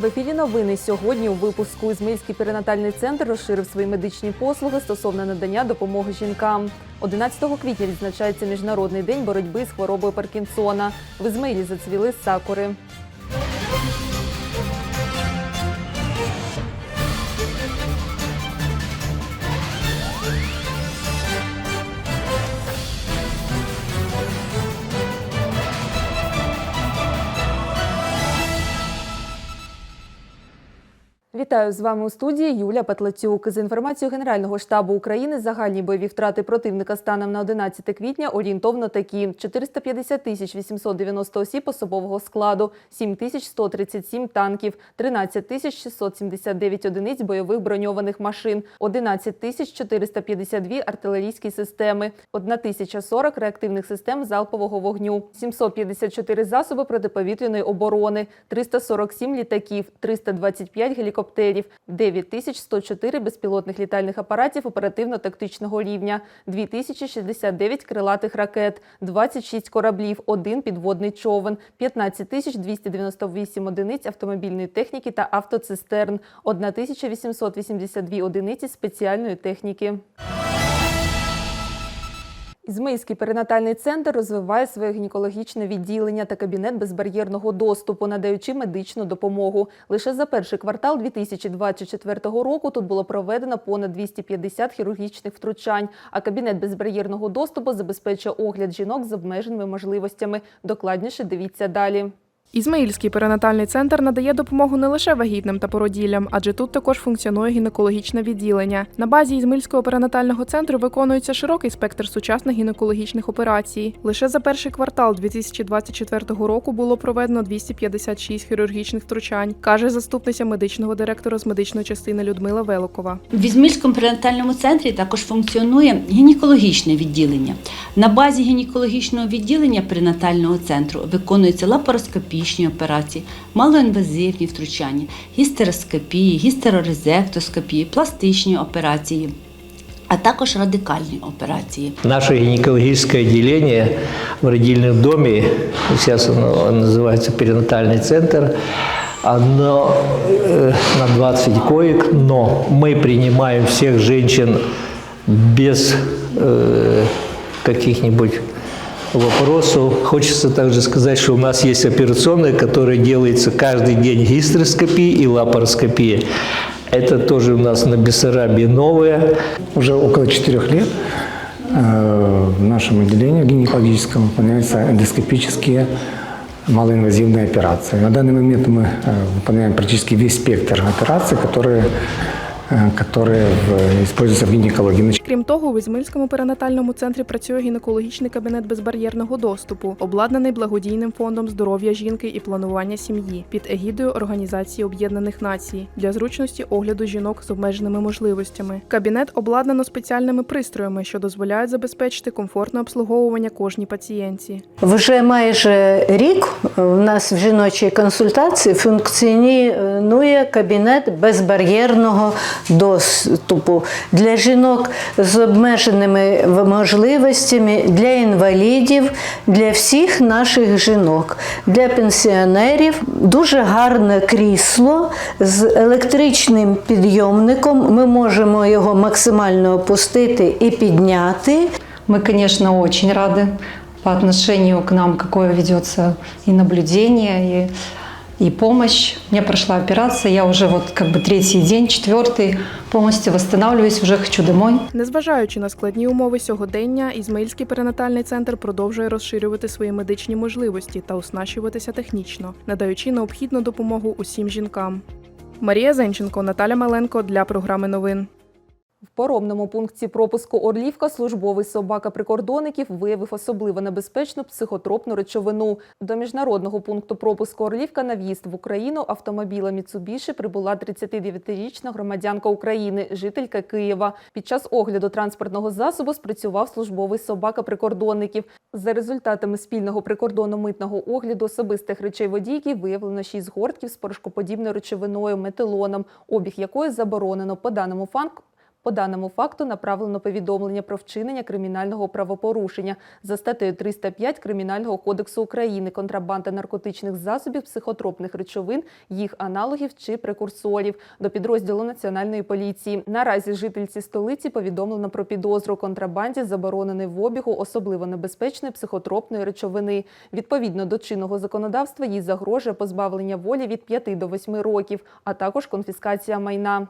В ефірі новини сьогодні у випуску Ізмельський перинатальний центр розширив свої медичні послуги стосовно надання допомоги жінкам. 11 квітня відзначається міжнародний день боротьби з хворобою Паркінсона. В Ізмаїлі зацвіли сакури. Вітаю з вами у студії Юля Петлацюк. За інформацією Генерального штабу України, загальні бойові втрати противника станом на 11 квітня орієнтовно такі: 450 тисяч 890 осіб особового складу, 7 тисяч 137 танків, 13 тисяч 679 одиниць бойових броньованих машин, 11 тисяч 452 артилерійські системи, 1 тисяча 40 реактивних систем залпового вогню, 754 засоби протиповітряної оборони, 347 літаків, 325 гелікоптерів, 9104 безпілотних літальних апаратів оперативно-тактичного рівня, 2069 крилатих ракет, 26 кораблів, 1 підводний човен, 15298 одиниць автомобільної техніки та автоцистерн, 1882 одиниці спеціальної техніки. Ізмаїльський перинатальний центр розвиває своє гінекологічне відділення та кабінет безбар'єрного доступу, надаючи медичну допомогу. Лише за перший квартал 2024 року тут було проведено понад 250 хірургічних втручань, а кабінет безбар'єрного доступу забезпечує огляд жінок з обмеженими можливостями. Докладніше дивіться далі. Ізмаїльський перинатальний центр надає допомогу не лише вагітним та породіллям, адже тут також функціонує гінекологічне відділення. На базі Ізмаїльського перинатального центру виконується широкий спектр сучасних гінекологічних операцій. Лише за перший квартал 2024 року було проведено 256 хірургічних втручань, каже заступниця медичного директора з медичної частини Людмила Великова. В Ізмільському перинатальному центрі також функціонує гінекологічне відділення. На базі гінекологічного відділення перинатального центру виконуються лапароскопічні операції, малоінвазивні втручання, гістероскопії, гістерорезектоскопії, пластичні операції, а також радикальні операції. Наше гинекологическое отделение в родильном доме, сейчас оно называется перинатальный центр, оно э, на 20 коек, но мы принимаем всех женщин без э, каких-нибудь вопросов. Хочется также сказать, что у нас есть операционная, которая делается каждый день гистероскопия и лапароскопия. Это тоже у нас на Бессарабии новое. Уже около четырех лет э, в нашем отделении гинекологическом выполняются эндоскопические малоинвазивные операции. На данный момент мы э, выполняем практически весь спектр операций, которые, которые в- используются в гинекологии. Крім того, в Ізмаїльському перинатальному центрі працює гінекологічний кабінет безбар'єрного доступу, обладнаний благодійним фондом здоров'я жінки і планування сім'ї під егідою Організації Об'єднаних Націй для зручності огляду жінок з обмеженими можливостями. Кабінет обладнано спеціальними пристроями, що дозволяють забезпечити комфортне обслуговування кожній пацієнтці. Вже майже рік в нас в жіночій консультації функціонує кабінет безбар'єрного доступу для жінок з обмеженими можливостями, для інвалідів, для всіх наших жінок, для пенсіонерів. Дуже гарне крісло з електричним підйомником. Ми можемо його максимально опустити і підняти. Мы, конечно, очень рады по отношению к нам, какое ведется и наблюдение, и, и помощь. У меня прошла операция, я уже вот как бы третий день, четвертый, полностью восстанавливаюсь, уже хочу домой. Незважаючи на складні умови сьогодення, Ізмаїльський перинатальний центр продовжує розширювати свої медичні можливості та оснащуватися технічно, надаючи необхідну допомогу усім жінкам. Марія Зенченко, Наталя Маленко для програми новин. В поробному пункті пропуску Орлівка службовий собака прикордонників виявив особливо небезпечну психотропну речовину. До міжнародного пункту пропуску Орлівка на в'їзд в Україну автомобіля Міцубіші прибула 39-річна громадянка України, жителька Києва. Під час огляду транспортного засобу спрацював службовий собака прикордонників. За результатами спільного прикордонно-митного огляду особистих речей водійки виявлено 6 гортків з порошкоподібною речовиною метилоном, обіг якої заборонено по даному факту По даному факту направлено повідомлення про вчинення кримінального правопорушення за статтею 305 Кримінального кодексу України контрабанда наркотичних засобів, психотропних речовин, їх аналогів чи прекурсорів до підрозділу Національної поліції. Наразі жительці столиці повідомлено про підозру контрабанді забороненої в обігу особливо небезпечної психотропної речовини. Відповідно до чинного законодавства їй загрожує позбавлення волі від 5 до 8 років, а також конфіскація майна.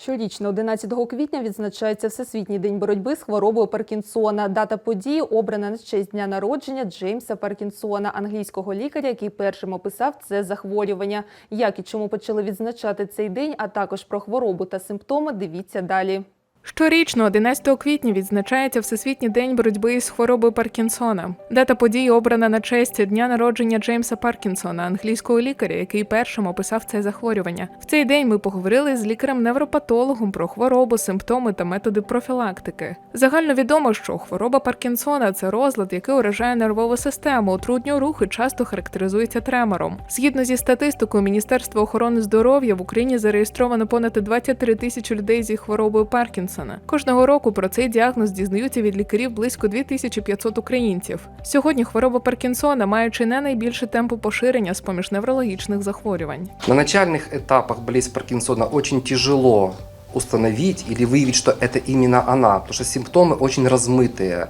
Щорічно 11 квітня відзначається Всесвітній день боротьби з хворобою Паркінсона. Дата події обрана на честь дня народження Джеймса Паркінсона, англійського лікаря, який першим описав це захворювання. Як і чому почали відзначати цей день, а також про хворобу та симптоми, дивіться далі. Щорічно, 11 квітня, відзначається Всесвітній день боротьби з хворобою Паркінсона. Дата події обрана на честь дня народження Джеймса Паркінсона, англійського лікаря, який першим описав це захворювання. В цей день ми поговорили з лікарем-невропатологом про хворобу, симптоми та методи профілактики. Загально відомо, що хвороба Паркінсона це розлад, який уражає нервову систему, утруднює рух і часто характеризується тремором. Згідно зі статистикою Міністерства охорони здоров'я в Україні зареєстровано понад 23 тисячі людей зі хворобою Паркінсона. Кожного року про цей діагноз дізнаються від лікарів близько 2500 українців. Сьогодні хвороба Паркінсона має чи не найбільший темпу поширення з поміж неврологічних захворювань. На начальных этапах болезнь Паркинсона очень тяжело установить или выявить, что это именно она, потому что симптомы очень размытые.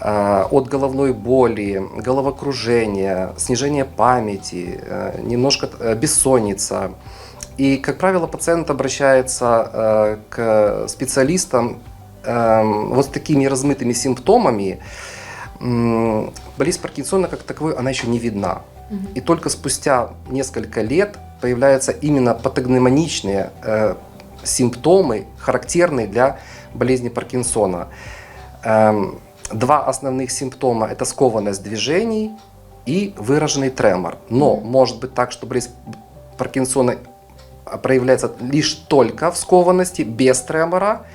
Э, От головной боли, головокружения, снижения памяти, э, немножко э, бессонница. И, как правило, пациент обращается э, к специалистам эм, вот с такими размытыми симптомами. Болезнь Паркинсона как таковой, она еще не видна. И только спустя несколько лет появляются именно патогномоничные э, симптомы, характерные для болезни Паркинсона. Эм, два основных симптома – это скованность движений и выраженный тремор. Но может быть так, что болезнь Паркинсона проявляется лишь только в скованности, без тремора,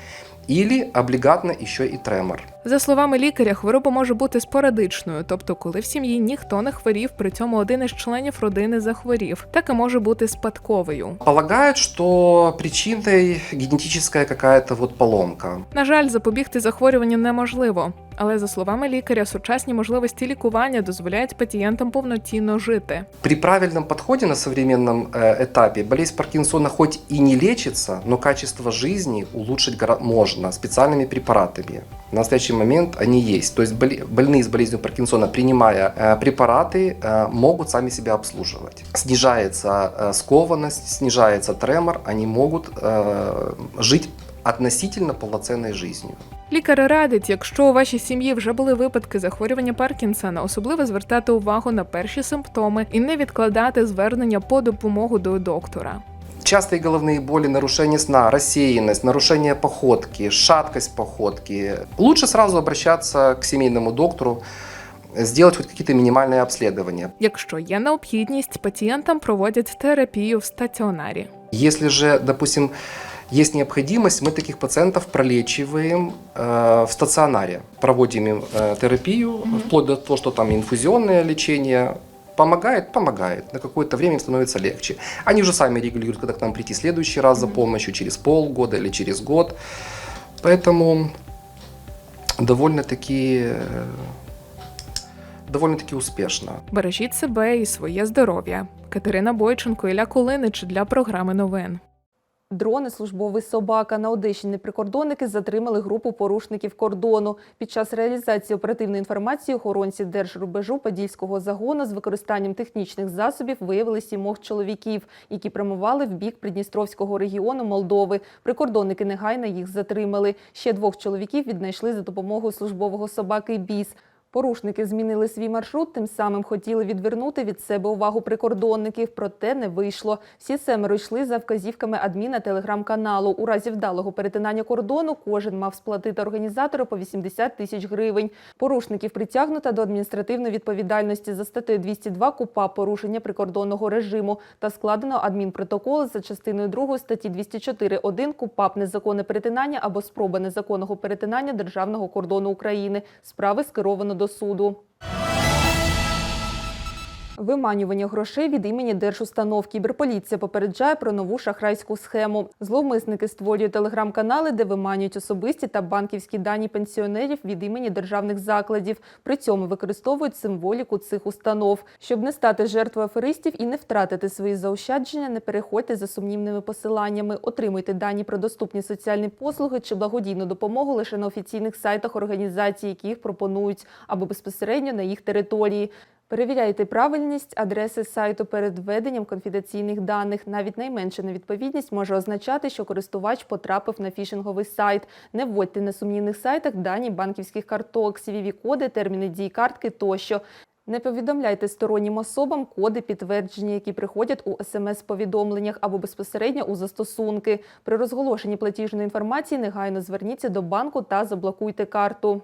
или облигатно еще и тремор. За словами лікаря, хвороба може бути спорадичною, тобто, коли в сім'ї ніхто не хворів, при цьому один із членів родини захворів, так і може бути спадковою. Полагают, что причиной генетическая какая-то вот поломка. На жаль, запобігти захворюванню неможливо. Але за словами лікаря, сучасні можливості лікування дозволяють пацієнтам повноцінно жити. При правильном подходе на современном э, этапе болезнь Паркинсона хоть и не лечится, но качество жизни улучшить гора- можно специальными препаратами. В настоящий момент они есть. То есть боли- больные с болезнью Паркинсона, принимая э, препараты, э, могут сами себя обслуживать. Снижается э, скованность, снижается тремор, они могут э, жить относительно полноценной жизнью. Лікар радить, якщо у вашій сім'ї вже були випадки захворювання Паркінсона, особливо звертати увагу на перші симптоми і не відкладати звернення по допомогу до доктора. Частые головные боли, нарушение сна, рассеянность, нарушение походки, шаткость походки. Лучше сразу обращаться к семейному доктору, сделать хоть какие-то минимальные обследования. Якщо є необхідність, пацієнтам проводять терапію в стаціонарі. Если же, допустим, есть необходимость, мы таких пациентов пролечиваем э, в стационаре, проводим им э, терапию, вплоть до того, что там инфузионное лечение. Помогает? Помогает. На какое-то время им становится легче. Они уже сами регулируют, когда к нам прийти в следующий раз за помощью, через полгода или через год. Поэтому довольно-таки э, довольно-таки успішно. Бережіть себе і своє здоров'я. Катерина Бойченко, Ілля Кулинич для програми новин. Дрони службовий собака на Одещині прикордонники затримали групу порушників кордону. Під час реалізації оперативної інформації охоронці держрубежу Подільського загону з використанням технічних засобів виявили сімох чоловіків, які прямували в бік Придністровського регіону Молдови. Прикордонники негайно їх затримали. Ще двох чоловіків віднайшли за допомогою службового собаки Біс. Порушники змінили свій маршрут, тим самим хотіли відвернути від себе увагу прикордонників, проте не вийшло. Всі семеро йшли за вказівками адміна телеграм-каналу. У разі вдалого перетинання кордону кожен мав сплатити організатору по 80 тисяч гривень. Порушників притягнуто до адміністративної відповідальності за статтею 202 КУПА порушення прикордонного режиму та складено адмінпротокол за частиною 2 статті 204.1 КУПАП незаконне перетинання або спроба незаконного перетинання державного кордону України. Справи скеровано до суду. Виманювання грошей від імені держустанов. Кіберполіція попереджає про нову шахрайську схему. Зловмисники створюють телеграм-канали, де виманюють особисті та банківські дані пенсіонерів від імені державних закладів. При цьому використовують символіку цих установ. Щоб не стати жертвою аферистів і не втратити свої заощадження, не переходьте за сумнівними посиланнями. Отримуйте дані про доступні соціальні послуги чи благодійну допомогу лише на офіційних сайтах організацій, які їх пропонують, або безпосередньо на їх території. Перевіряйте правильність адреси сайту перед введенням конфіденційних даних. Навіть найменша невідповідність може означати, що користувач потрапив на фішинговий сайт. Не вводьте на сумнівних сайтах дані банківських карток, cvv коди терміни дії картки тощо. Не повідомляйте стороннім особам коди підтвердження, які приходять у смс-повідомленнях або безпосередньо у застосунки. При розголошенні платіжної інформації негайно зверніться до банку та заблокуйте карту.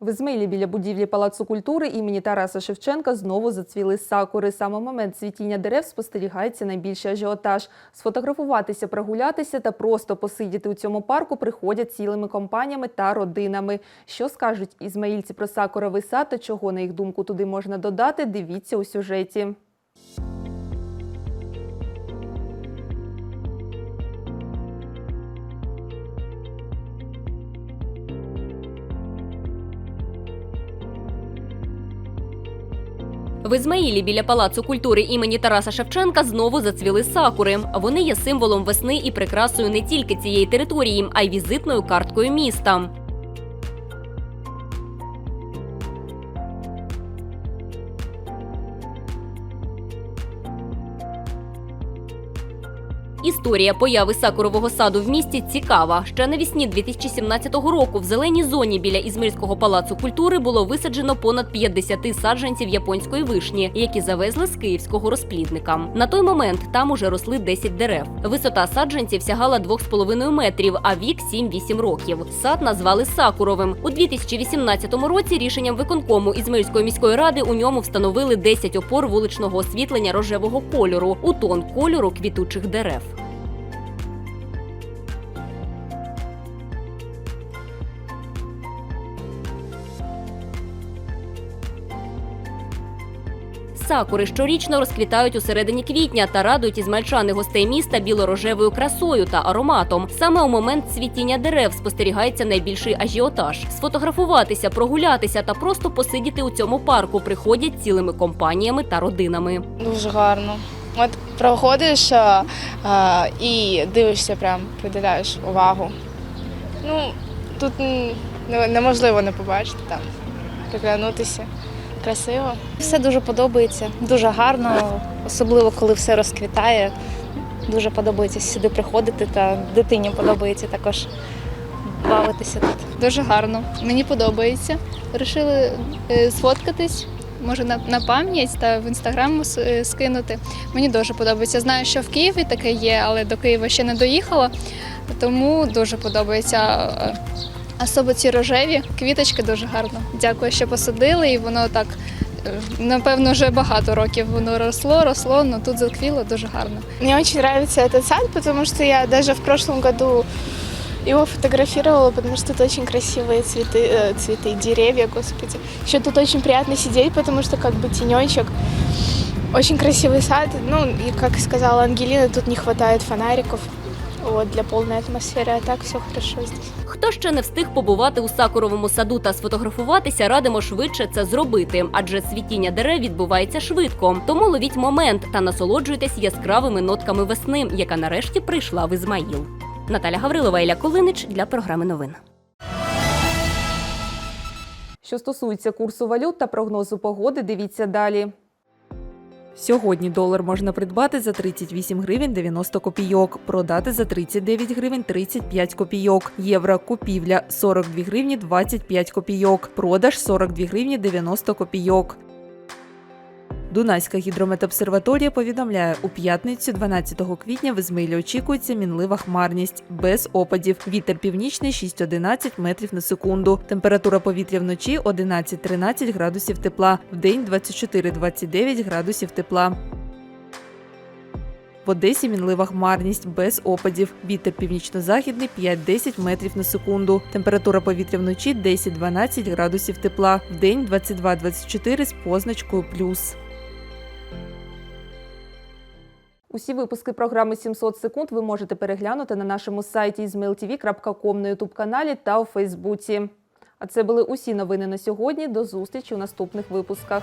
В Ізмаїлі біля будівлі Палацу культури імені Тараса Шевченка знову зацвіли сакури. Саме момент цвітіння дерев спостерігається найбільший ажіотаж. Сфотографуватися, прогулятися та просто посидіти у цьому парку приходять цілими компаніями та родинами. Що скажуть ізмаїльці про сакуровий сад та чого, на їх думку, туди можна додати, дивіться у сюжеті. В Ізмаїлі біля палацу культури імені Тараса Шевченка знову зацвіли сакури. Вони є символом весни і прикрасою не тільки цієї території, а й візитною карткою міста. Історія появи сакурового саду в місті цікава. Ще навесні 2017 року в зеленій зоні біля Ізмирського палацу культури було висаджено понад 50 саджанців японської вишні, які завезли з київського розплідника. На той момент там уже росли 10 дерев. Висота саджанців сягала 2,5 метрів, а вік 7-8 років. Сад назвали Сакуровим. У 2018 році рішенням виконкому Ізмирської міської ради у ньому встановили 10 опор вуличного освітлення рожевого кольору у тон кольору квітучих дерев. Сакури щорічно розквітають у середині квітня та радують ізмальчани гостей міста білорожевою красою та ароматом. Саме у момент цвітіння дерев спостерігається найбільший ажіотаж. Сфотографуватися, прогулятися та просто посидіти у цьому парку приходять цілими компаніями та родинами. Дуже гарно. От проходиш а, і дивишся, прям приділяєш увагу. Ну, тут неможливо не побачити там, приглянутися. Красиво. Все дуже подобається, дуже гарно, особливо коли все розквітає. Дуже подобається сюди приходити, та дитині подобається також бавитися тут. Дуже гарно. Мені подобається. Вирішили е, сфоткатись, може на, на пам'ять та в інстаграм е, скинути. Мені дуже подобається. Знаю, що в Києві таке є, але до Києва ще не доїхала, тому дуже подобається. Е, Особо ці рожеві квіточки дуже гарно. Дякую, що посадили, і воно так, е, напевно, вже багато років воно росло, росло, але тут заквіло дуже гарно. Мне очень нравится этот сад, потому что я даже в прошлом году его фотографировала, потому что тут очень красивые цветы, э, цветы, деревья, господи. Еще тут очень приятно сидеть, потому что как бы тенечек. Очень красивый сад. Ну, и как сказала Ангелина, тут не хватает фонариков вот, для полной атмосферы, а так все хорошо здесь. Хто ще не встиг побувати у сакуровому саду та сфотографуватися, радимо швидше це зробити, адже цвітіння дерев відбувається швидко. Тому ловіть момент та насолоджуйтесь яскравими нотками весни, яка нарешті прийшла в Ізмаїл. Наталя Гаврилова Ілля Колинич для програми новин. Що стосується курсу валют та прогнозу погоди, дивіться далі. Сьогодні долар можна придбати за 38 гривень 90 копійок, продати за 39 гривень 35 копійок. Євро купівля 42 гривні 25 копійок, продаж 42 гривні 90 копійок. Дунайська гідрометобсерваторія повідомляє, у п'ятницю 12 квітня в Ізмаїлі очікується мінлива хмарність без опадів. Вітер північний 6-11 метрів на секунду. Температура повітря вночі 11-13 градусів тепла, вдень 24-29 градусів тепла. В Одесі мінлива хмарність без опадів. Вітер північно-західний 5-10 метрів на секунду. Температура повітря вночі 10-12 градусів тепла. Вдень 22-24 з позначкою плюс. Усі випуски програми 700 секунд ви можете переглянути на нашому сайті izmailtv.com на ютуб-каналі та у Фейсбуці. А це були усі новини на сьогодні. До зустрічі у наступних випусках.